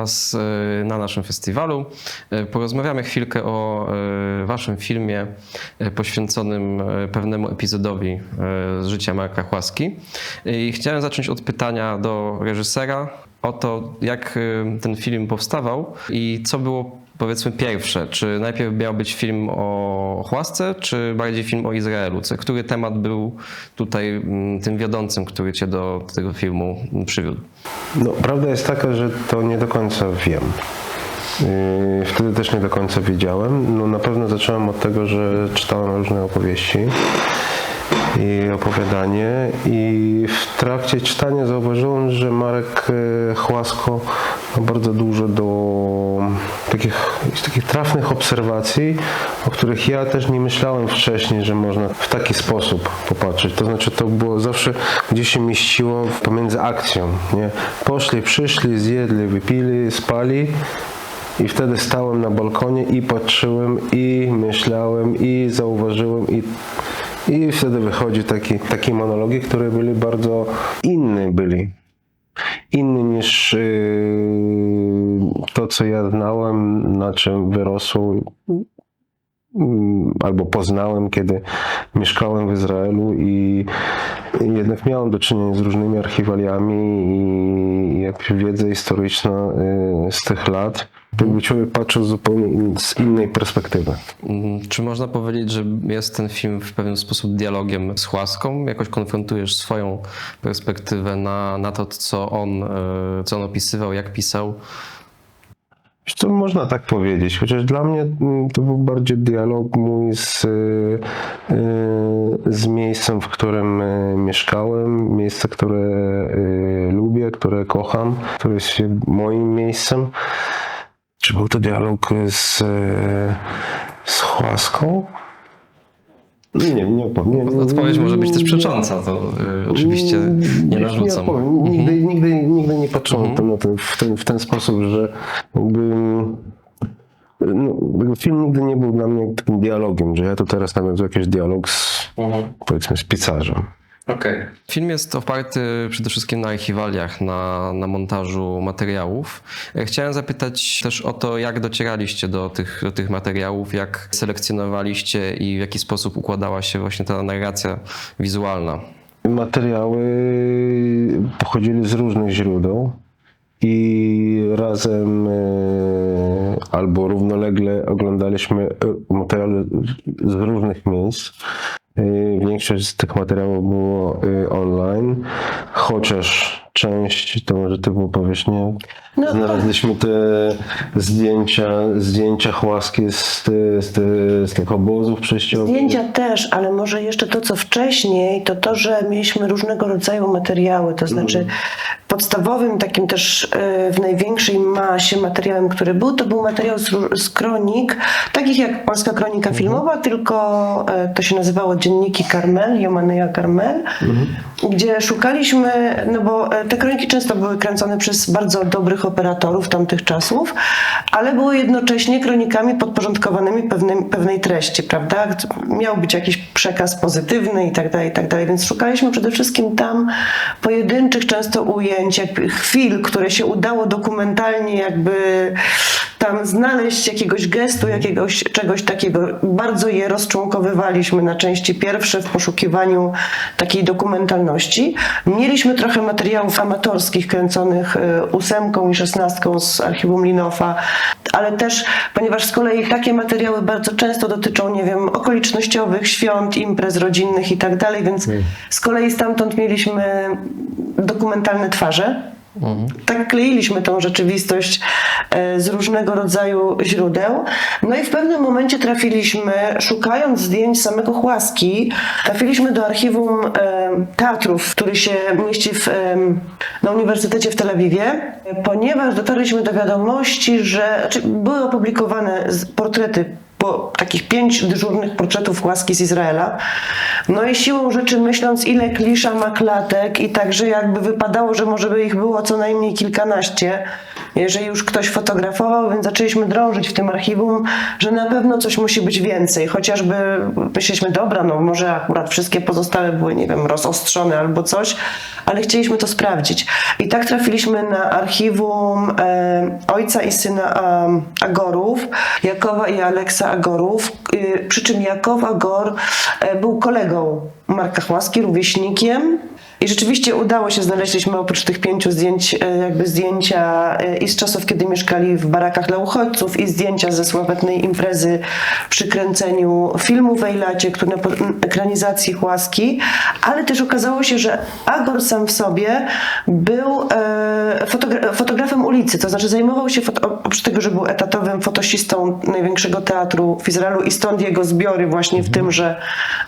Was e, na naszym festiwalu. E, Porozmawiamy chwilkę o e, Waszym filmie poświęconym pewnemu epizodowi z życia Marka Chłaski. I chciałem zacząć od pytania do reżysera o to, jak e, ten film powstawał i co było powiedzmy pierwsze, czy najpierw miał być film o Chłasce, czy bardziej film o Izraelu? Który temat był tutaj mm, tym wiodącym, który cię do tego filmu przywiódł? No, prawda jest taka, że to nie do końca wiem. Yy, Wtedy też nie do końca wiedziałem. No, na pewno zacząłem od tego, że czytałem różne opowieści i opowiadanie i w trakcie czytania zauważyłem, że Marek e, Chłasko ma bardzo dużo do takich, takich trafnych obserwacji, o których ja też nie myślałem wcześniej, że można w taki sposób popatrzeć. To znaczy to było zawsze gdzieś się mieściło pomiędzy akcją. Nie? Poszli, przyszli, zjedli, wypili, spali i wtedy stałem na balkonie i patrzyłem i myślałem i zauważyłem i, i wtedy wychodzi taki, takie monologi, które byli bardzo inne byli. Inny niż yy, to, co ja znałem, na czym wyrosłem mm, albo poznałem, kiedy mieszkałem w Izraelu i jednak miałem do czynienia z różnymi archiwaliami i jakąś wiedzę historyczną y, z tych lat. Jakby człowiek patrzył zupełnie z innej perspektywy. Mm, Czy można powiedzieć, że jest ten film w pewien sposób dialogiem z Chłaską? Jakoś konfrontujesz swoją perspektywę na, na to, co on, e, co on opisywał, jak pisał? Co można tak powiedzieć, chociaż dla mnie mm, to był bardziej dialog mój z, y, z miejscem, w którym y, mieszkałem, miejsce, które lubię, które kocham, które jest moim miejscem. Czy był to dialog z, y, z Chłaską? Nie, nie, nie opowiem. Nie, nie, Odpowiedź może być też nie- przecząca, to e, oczywiście nie narzucam. odpowiem. Nigdy, nigdy, nigdy nie patrzyłem tam na ten, w, ten, w ten sposób, że jakby, no, film nigdy nie był dla mnie takim dialogiem, że ja tu teraz nawiązuję jakiś dialog z, powiedzmy, z pisarzem. Okej. Film jest oparty przede wszystkim na archiwaliach, na, na montażu materiałów. Chciałem zapytać też o to, jak docieraliście do tych, do tych materiałów, jak selekcjonowaliście i w jaki sposób układała się właśnie ta narracja wizualna. Materiały pochodzili z różnych źródeł i razem e, albo równolegle oglądaliśmy e, materiały z różnych miejsc. E, Większość z tych materiałów było e, online, chociaż część, to może ty powiesz, nie? No, Znaleźliśmy te zdjęcia, zdjęcia chłaski z, z, ty- z tych obozów przejściowych. Zdjęcia też, ale może jeszcze to, co wcześniej, to to, że mieliśmy różnego rodzaju materiały, to znaczy podstawowym takim też e, w największej masie materiałem, który był, to był materiał z, z kronik, takich jak Polska Kronika Filmowa, tylko e, to się nazywało Dzienniki Carmel, Jomaneja Carmel, gdzie szukaliśmy, no bo e, te kroniki często były kręcone przez bardzo dobrych operatorów tamtych czasów, ale były jednocześnie kronikami podporządkowanymi pewnej, pewnej treści, prawda? Miał być jakiś przekaz pozytywny i tak dalej, i tak dalej, więc szukaliśmy przede wszystkim tam pojedynczych często ujęć, chwil, które się udało dokumentalnie jakby tam znaleźć jakiegoś gestu, jakiegoś czegoś takiego. Bardzo je rozczłonkowywaliśmy na części pierwsze w poszukiwaniu takiej dokumentalności. Mieliśmy trochę materiałów amatorskich kręconych y, ósemką i szesnastką z archiwum Linofa, ale też, ponieważ z kolei takie materiały bardzo często dotyczą, nie wiem, okolicznościowych świąt, imprez rodzinnych i tak dalej, więc z kolei stamtąd mieliśmy dokumentalne twarze. Tak kleiliśmy tą rzeczywistość e, z różnego rodzaju źródeł. No i w pewnym momencie trafiliśmy, szukając zdjęć samego Chłaski, trafiliśmy do archiwum e, teatrów, który się mieści w, na Uniwersytecie w Tel Awiwie, ponieważ dotarliśmy do wiadomości, że były opublikowane portrety po takich pięć dyżurnych portretów łaski z Izraela. No i siłą rzeczy myśląc, ile klisza ma klatek i także jakby wypadało, że może by ich było co najmniej kilkanaście, jeżeli już ktoś fotografował, więc zaczęliśmy drążyć w tym archiwum, że na pewno coś musi być więcej. Chociażby myśleliśmy, dobra, no może akurat wszystkie pozostałe były, nie wiem, rozostrzone albo coś, ale chcieliśmy to sprawdzić. I tak trafiliśmy na archiwum e, ojca i syna um, Agorów, Jakowa i Aleksa Agorów, y, przy czym Jakow Agor e, był kolegą Marka Chłaski, rówieśnikiem. I rzeczywiście udało się, znaleźliśmy oprócz tych pięciu zdjęć, e, jakby zdjęcia e, i z czasów, kiedy mieszkali w barakach dla uchodźców, i zdjęcia ze sławetnej imprezy przy kręceniu filmu w Ejlacie, który na ekranizacji Chłaski, ale też okazało się, że Agor sam w sobie był e, fotogra- fotografem ulicy, to znaczy zajmował się, oprócz tego, że był etatowym fotosistą największego teatru w Izraelu i stąd jego zbiory właśnie w tymże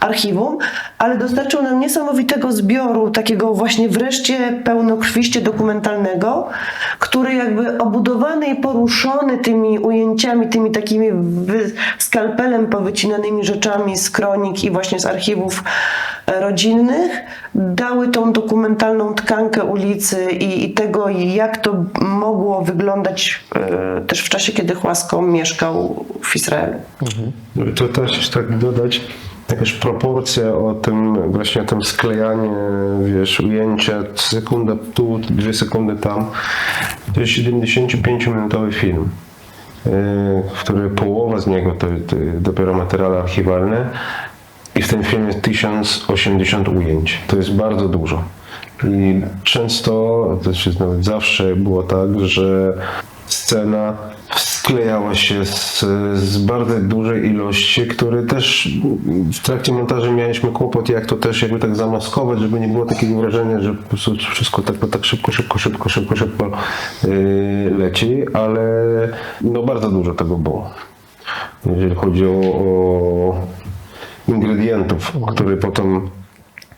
archiwum, ale dostarczył nam niesamowitego zbioru, takiego właśnie wreszcie pełnokrwiście dokumentalnego, który jakby obudowany i poruszony tymi ujęciami, tymi takimi skalpelem powycinanymi rzeczami z kronik i właśnie z archiwów e, rodzinnych, dały tą dokumentalną tkankę ulicy i, i tego, jak to mogło wyglądać e, też w czasie, kiedy Chłasko mieszkał w Izraelu. To też tak dodać jakaś proporcja o tym, właśnie o tym sklejanie, wiesz, ujęcia, sekunda tu, dwie sekundy tam. To jest 75-minutowy film, yy, który połowa z niego to, to dopiero materiały archiwalne i w tym filmie jest 1080 ujęć. To jest bardzo dużo. I często, to jest nawet zawsze było tak, że scena sklejała się z, z bardzo dużej ilości, które też w trakcie montażu mieliśmy kłopot, jak to też jakby tak zamaskować, żeby nie było takiego wrażenia, że po prostu wszystko tak, tak szybko, szybko, szybko, szybko, szybko yy, leci, ale no bardzo dużo tego było. Jeżeli chodzi o, o ingredientów, które potem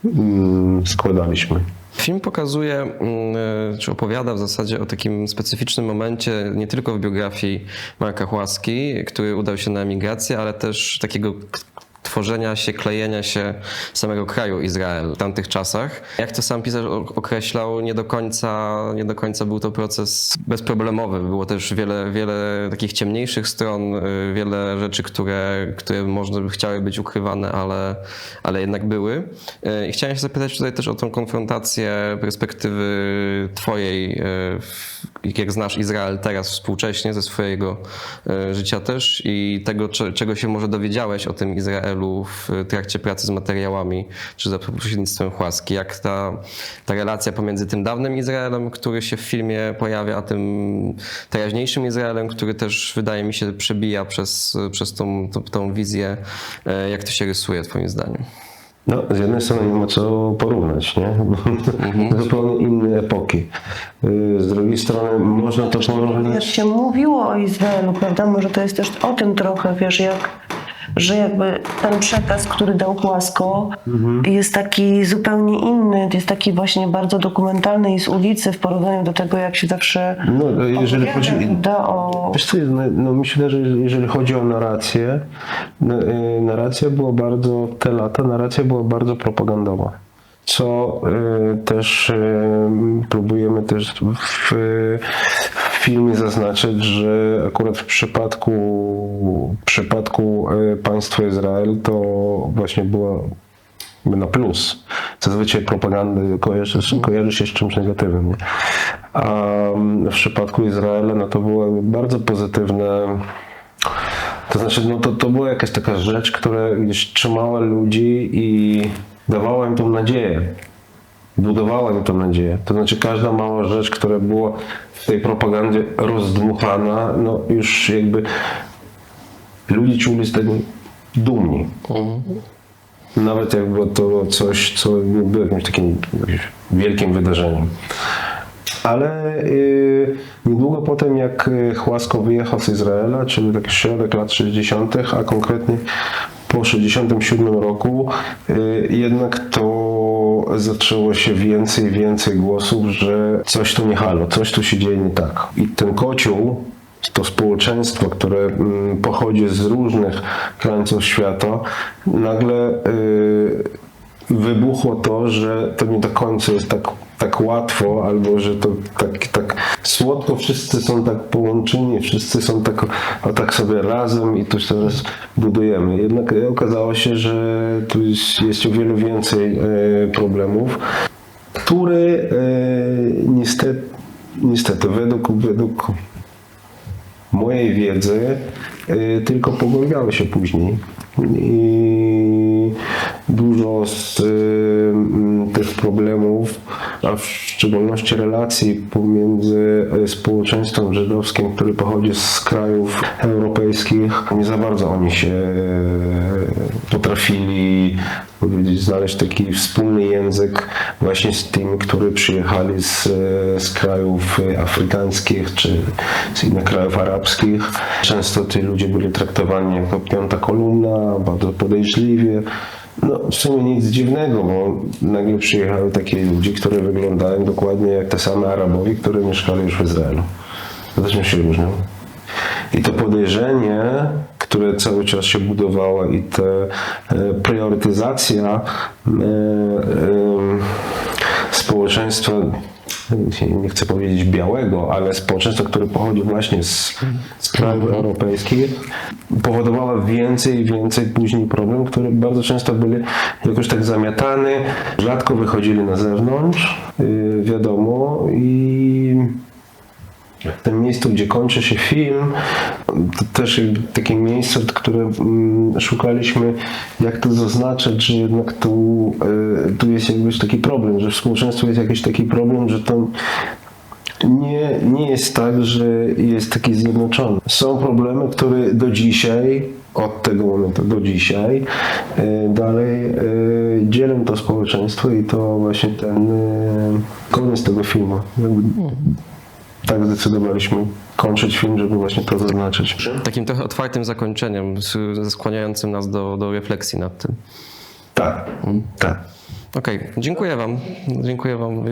mm, składaliśmy. Film pokazuje, mm, e, czy opowiada w zasadzie o takim specyficznym momencie, nie tylko w biografii Marka Chłaski, który udał się na emigrację, ale też takiego tworzenia się, klejenia się samego kraju Izrael w tamtych czasach. Jak to sam pisarz określał, nie do końca, nie do końca był to proces bezproblemowy. Było też wiele, wiele takich ciemniejszych stron, y, wiele rzeczy, które, które można by chciały być ukrywane, ale, ale jednak były. Y, I chciałem się zapytać tutaj też o tą konfrontację perspektywy twojej, y, jak znasz Izrael teraz współcześnie ze swojego życia też i tego, cze- czego się może dowiedziałeś o tym Izraelu w trakcie pracy z materiałami, czy za pośrednictwem Chłaski. Jak ta, ta relacja pomiędzy tym dawnym Izraelem, który się w filmie pojawia, a tym teraźniejszym Izraelem, który też wydaje mi się przebija przez, przez tą, tą, tą wizję, y, jak to się rysuje twoim zdaniem? No, z jednej strony nie ma co porównać, nie? Bo Zupełnie inne epoki. Y, Z drugiej strony można to porównać. się mówiło o Izraelu, prawda? Może to jest też o tym trochę, wiesz, jak, że jakby ten przekaz, który dał Płasko, jest taki zupełnie inny, jest taki właśnie bardzo dokumentalny i z ulicy w porównaniu do tego, jak się zawsze No, jeżeli chodzi, prawda, o... Wiesz co, no, no myślę, że jeżeli chodzi o narrację, no, y, narracja była bardzo, te lata, narracja była bardzo propagandowa. Co y, też y, próbujemy też w, w filmie zaznaczyć, że akurat w przypadku, w przypadku y, państwa Izrael to właśnie była na plus. Zazwyczaj propaganda kojarzy, kojarzy się z czymś negatywnym. Nie? A mm, w przypadku Izraela no to było bardzo pozytywne. To znaczy, no to, to była jakaś taka rzecz, która gdzieś trzymała ludzi i dawała im tą nadzieję. Budowała im tą nadzieję. To znaczy każda mała rzecz, która była w tej propagandzie rozdmuchana, no już jakby ludzie czuli z tego dumni. Nawet jak było to coś, co nie było jakimś takim jakimś wielkim wydarzeniem. Ale y, niedługo potem, jak y, Chłasko wyjechał z Izraela, czyli taki środek lat 60., a konkretnie po 67 roku, y, jednak to zaczęło się więcej i więcej głosów, że coś tu nie halo, coś tu się dzieje nie tak. I ten kocioł, to społeczeństwo, które mm, pochodzi z różnych krańców świata, nagle y, wybuchło to, że to nie do końca jest tak tak łatwo, albo że to tak, tak słodko, wszyscy są tak połączeni, wszyscy są tak, o, tak sobie razem i tu teraz budujemy. Jednak e, okazało się, że tu jest, o wiele więcej e, problemów, które e, niestety, niestety według, według mojej wiedzy tylko pogłębiały się później. I dużo z y, tych problemów, a w szczególności relacji pomiędzy y, społeczeństwem żydowskim, które pochodzi z krajów europejskich, nie za bardzo oni się y, potrafili powiedzieć, znaleźć taki wspólny język właśnie z tymi, którzy przyjechali z, z krajów afrykańskich czy z innych krajów arabskich. Często ci ludzie byli traktowani jako piąta kolumna, bardzo podejrzliwie. No, w sumie nic dziwnego, bo nagle przyjechały takie ludzie, które wyglądają dokładnie jak te same Arabowie, które mieszkali już w Izraelu. To się różnią. I to podejrzenie, które cały czas się budowało i ta e, priorytetyzacja e, e, społeczeństwa, nie chcę powiedzieć białego, ale społeczeństwa, które pochodzi właśnie z, z krajów europejskich, powodowała więcej i więcej później problem, które bardzo często byli jakoś tak zamiatane, rzadko wychodzili na zewnątrz, y, wiadomo, i w tym miejscu, gdzie kończy się film, to też takie miejsce, które mm, szukaliśmy, jak to zaznaczyć, że jednak tu, y, tu jest jakbyś taki problem, że w społeczeństwie jest jakiś taki problem, że to nie, nie jest tak, że jest taki zjednoczony. Są problemy, które do dzisiaj, od tego momentu do dzisiaj, y, dalej y, dzielą to społeczeństwo i to właśnie ten koniec tego filmu. Tak zdecydowaliśmy kończyć film, żeby właśnie to zaznaczyć. Takim trochę otwartym zakończeniem, skłaniającym nas do, do refleksji nad tym. Tak, tak. Okej, dziękuję Wam. Dziękuję Wam.